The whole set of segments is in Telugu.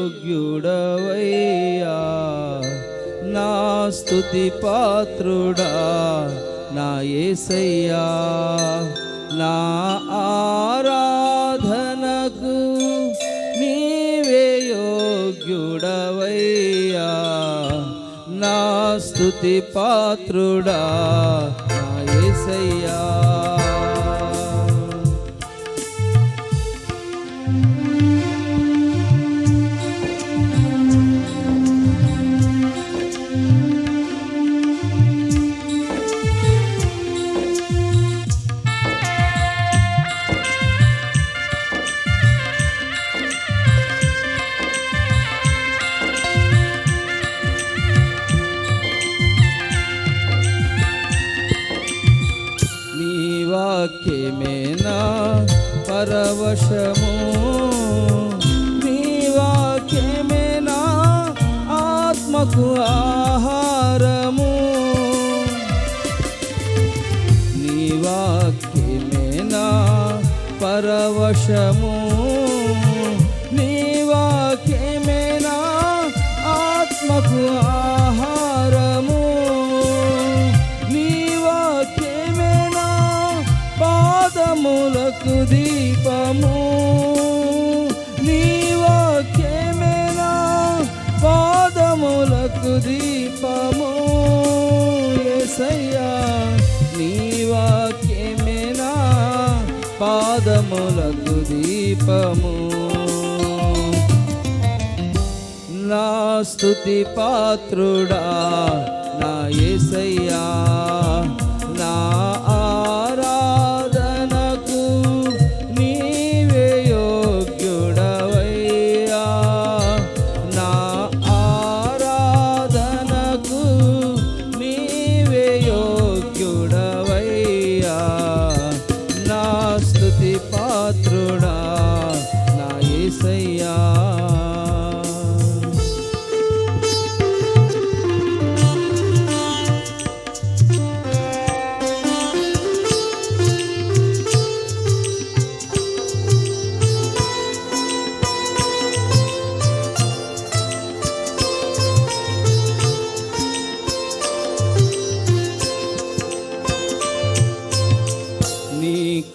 యోగ్యుడవయ్యా. నా స్థుతి పాత్రుడా నా ఏసయ్యా. నా ఆరాధనకు నీవే యోగ్యుడవయ్యా. నా స్థుతి పాత్రుడా నా ఏసయ్యా. వాక్యమేనా పరవశము నీ వాక్యమేనా ఆత్మకు ఆహారము నీ వాక్యమేనా పరవశము నీ పాదములకు దీపము. నీ వాక్యమేనా? పాదములకు దీపము. యేసయ్యా నీ వాక్యమేనా? పాదములకు దీపము. నా స్తుతి పాత్రుడా నా యేసయ్యా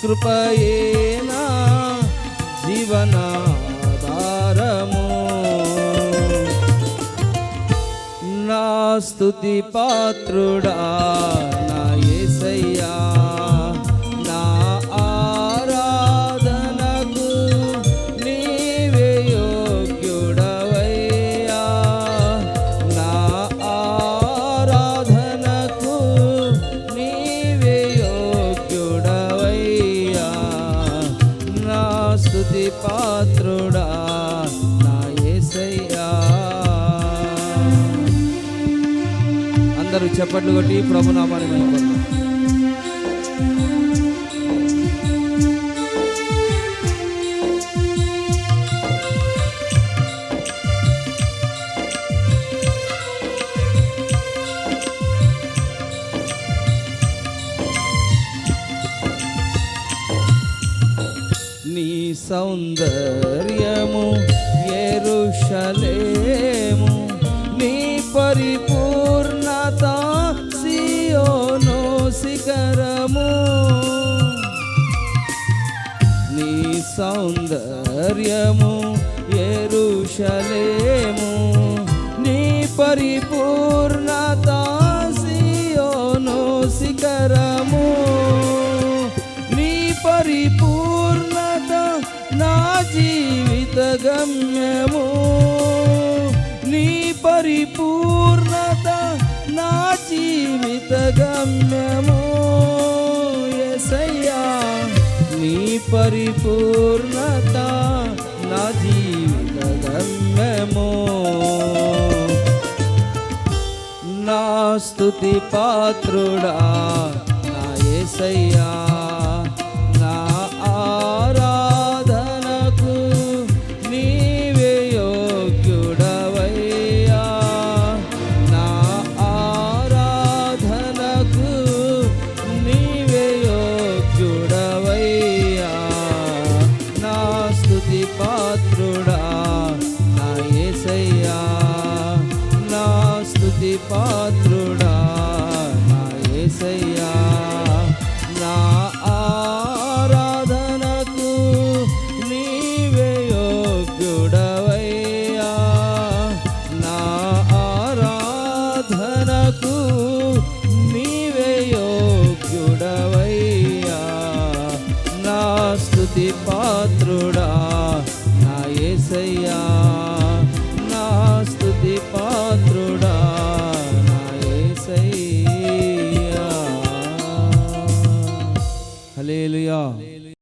కృపయేనా జీవనాధారము. నా స్తుతి పాత్రుడా అందరూ చప్పట్లు కొట్టి ప్రభునామాన్ని మేము నీ సౌందర్యము ఎరుషలేము నీ పరిపూర్ణత సాగరము నీ సౌందర్యము ఎరుషలేము. నీ పరిపూర్ణత సియోను శిఖరము. నీ పరిపూర్ణత నా జీవిత గమ్యము. నీ పరిపూర్ణ పరిపూర్ణత నా జీవిత గమ్యమో నా స్తుతి పాత్రుడా నా ఏసయ్యా. 诶呀。